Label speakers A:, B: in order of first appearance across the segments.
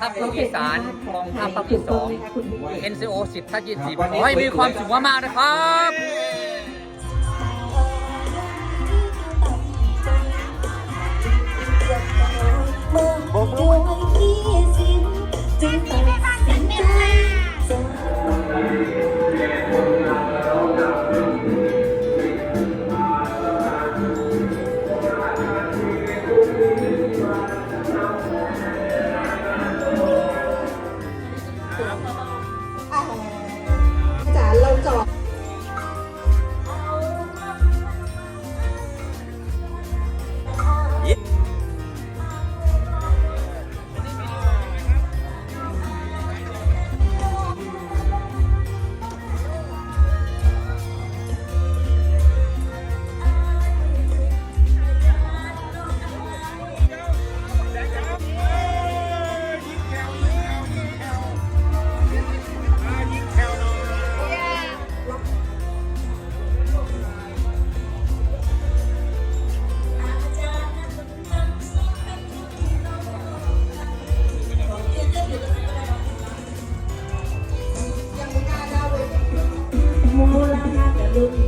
A: ทัพภาคอีสานกองทัพภาคที่สอง NCO 10ทัพ20ขอให้มีความสุขมากๆนะครับ
B: จ๋า
C: เราจอด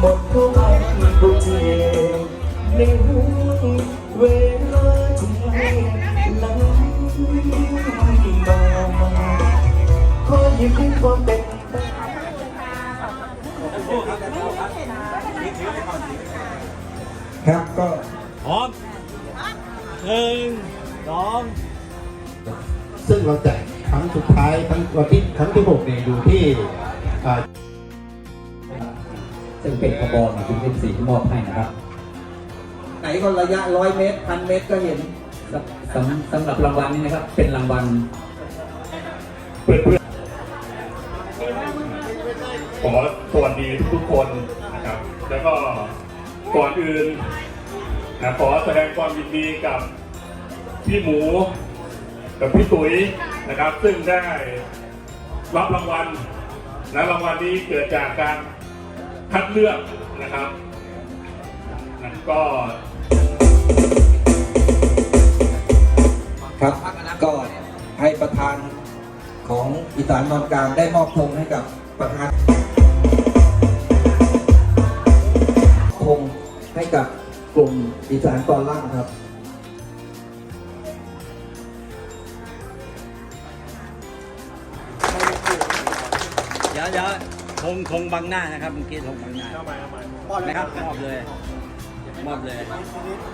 B: นตัวเองอยากเสียชื่อบนทุกคนเล่
D: นอยู่บนบนทุกวันทุกทีในหัวเวลาที่หลังมาขอยิ้มให้ความเป็นครับก็
E: พร้อมหนึ่งสอง
D: ซึ่งเราแจกครั้งสุดท้ายครั้งวันที่ครั้งที่หกเนี่ยอยู่ที่อ่า
F: ซึ่งเป็นขบวนของคุณเป็นสีที่มอบให้นะครับ
G: ไหนก็ระยะร้อยเมตรพันเมตรก็เห็น
F: สำสำหรับรางวัลนี้นะครับ เป็นรางวัล
H: ขอสวัสดีทุกๆคนนะครับ แล้วก็ก่อนอื่นนะขอแสดงความยินดีกับพี่หมู กับพี่ตุ๋ยนะครับ ซึ่งได้รับรางวัลและรางวัลนี้เกิดจากการ คัดเลือกนะครับนะก็
G: ครับก็ให้ประธานของอีสานตอนกลางได้มอบธงให้กับประธานธงให้กับกลุ่มอีสานตอนล่างครับ
E: เดี๋ยวเดี๋ยว ธงธงบังหน้านะครับเมื่อกี้ธงบังหน้านะครับมอบเลยมอบเลย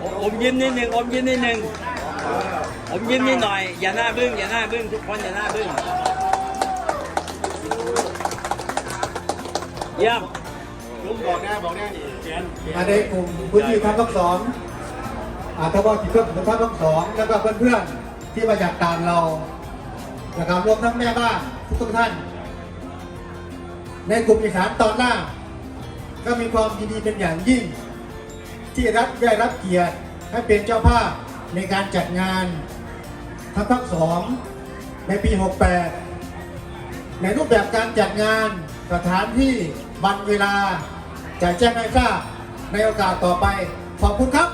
E: โออมยิ้มนิดหนึ่งอมยิ้มนิดหนึ่งอมยิ้มนิดหน่อย อย่าหน้าบึ้งอย่าหน้าบึ้งทุกคนอย่าหน้าบึ้งเยี่ยม
C: มาในกลุ่มพื้นที่ทัพทั้งสองอาทบจิตเพื่อนทัพทั้งสองแล้วก็เพื่อนๆที่มาจากต่างเรานะครับรวมทั้งแม่บ้านทุกๆท่าน ในกลุ่มอีสานตอนล่างก็มีความยินดีเป็นอย่างยิ่ง ที่รับได้รับเกียรติให้เป็นเจ้าภาพในการจัดงานทัพทั้งสองในปี 68 ในรูปแบบการจัดงานสถานที่วันเวลาจะแจ้งให้ทราบในโอกาสต่อไปขอบคุณครับ